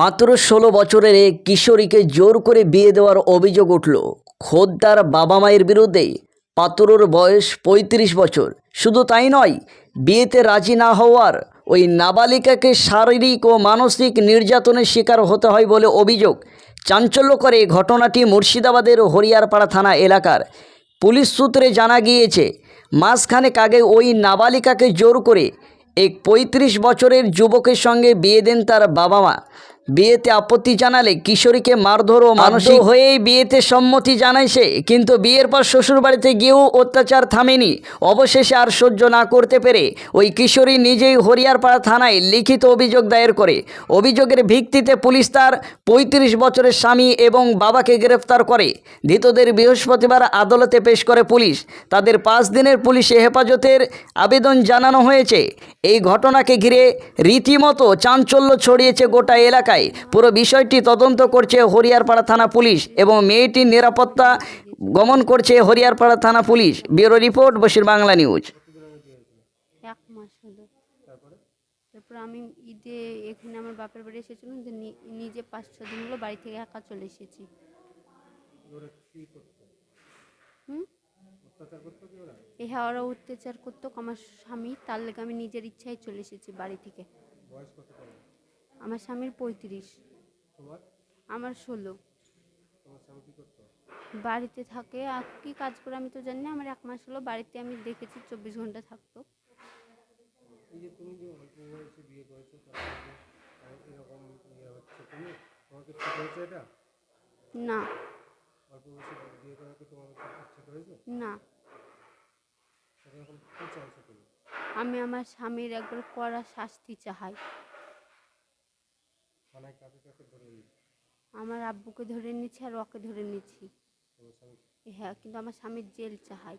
মাত্র ষোলো বছরের এক কিশোরীকে জোর করে বিয়ে দেওয়ার অভিযোগ উঠল। খোদ তার বাবা মায়ের বিরুদ্ধে পাত্রর বয়স পঁয়ত্রিশ বছর। শুধু তাই নয়, বিয়েতে রাজি না হওয়ার ওই নাবালিকাকে শারীরিক ও মানসিক নির্যাতনের শিকার হতে হয় বলে অভিযোগ চাঞ্চল্য করে ঘটনাটি মুর্শিদাবাদের হরিয়ারপাড়া থানা এলাকার পুলিশ সূত্রে জানা গিয়েছে। মাসখানেক আগে ওই নাবালিকাকে জোর করে এক পঁয়ত্রিশ বছরের যুবকের সঙ্গে বিয়ে দেন তার বাবা মা। বিয়েতে আপত্তি জানালে কিশোরীকে মারধর ও মানসিক হয়েই বিয়েতে সম্মতি জানায় সে কিন্তু বিয়ের পর শ্বশুরবাড়িতে গিয়েও অত্যাচার থামেনি। অবশেষে আর সহ্য না করতে পেরে ওই কিশোরী নিজেই হরিয়ারপাড়া থানায় লিখিত অভিযোগ দায়ের করে। অভিযোগের ভিত্তিতে পুলিশ তার পঁয়ত্রিশ বছরের স্বামী এবং বাবাকে গ্রেফতার করে। ধৃতদের বৃহস্পতিবার আদালতে পেশ করে পুলিশ। তাদের পাঁচ দিনের পুলিশে হেফাজতের আবেদন জানানো হয়েছে। এই ঘটনাকে ঘিরে রীতিমতো চাঞ্চল্য ছড়িয়েছে গোটা এলাকায়। পুরো বিষয়টি তদন্ত করছে হরিয়ারপাড়া থানা পুলিশ এবং মেয়েটির নিরাপত্তা গমন করছে হরিয়ারপাড়া থানা police. Bureau report Basir Bangla news. এক মাস হলো। তারপর? আমি ঈদে এখানে আমার বাপের বাড়ি এসেছিলাম যে নিজে পাঁচ ছ দিন হলো বাড়ি থেকে একা চলে এসেছি। হুম? এহা ওরা? অত্যাচার করতো। আমার স্বামী তার লেগে আমি নিজের ইচ্ছায় চলে এসেছি বাড়ি থেকে। আমার স্বামীর পঁয়ত্রিশ। আমার ষোলো। বাড়িতে থাকে। আর কি কাজ করে আমি তো জানি না। আমার এক মাস হলো বাড়িতে আমি দেখেছি চব্বিশ ঘণ্টা থাকতো। এই যে তুমি যে অল্প বয়সে বিয়ে করেছ তারপরে যে এরকম ইয়ে হচ্ছে তুমি তোমাকে ঠিক হয়েছে এটা? না। অল্প বয়সে বিয়ে করা কি তোমার ঠিক হয়েছে? না। তবে এখন চাইছো তুমি? আমি আমার স্বামীর একবার কড়া শাস্তি চাই থানায় কাকে কাকে ধরে নিয়েছো আমার আব্বুকে ধরে নিচ্ছি আর ওকে ধরে নিচ্ছি হ্যাঁ কিন্তু আমার স্বামীর জেল চাই।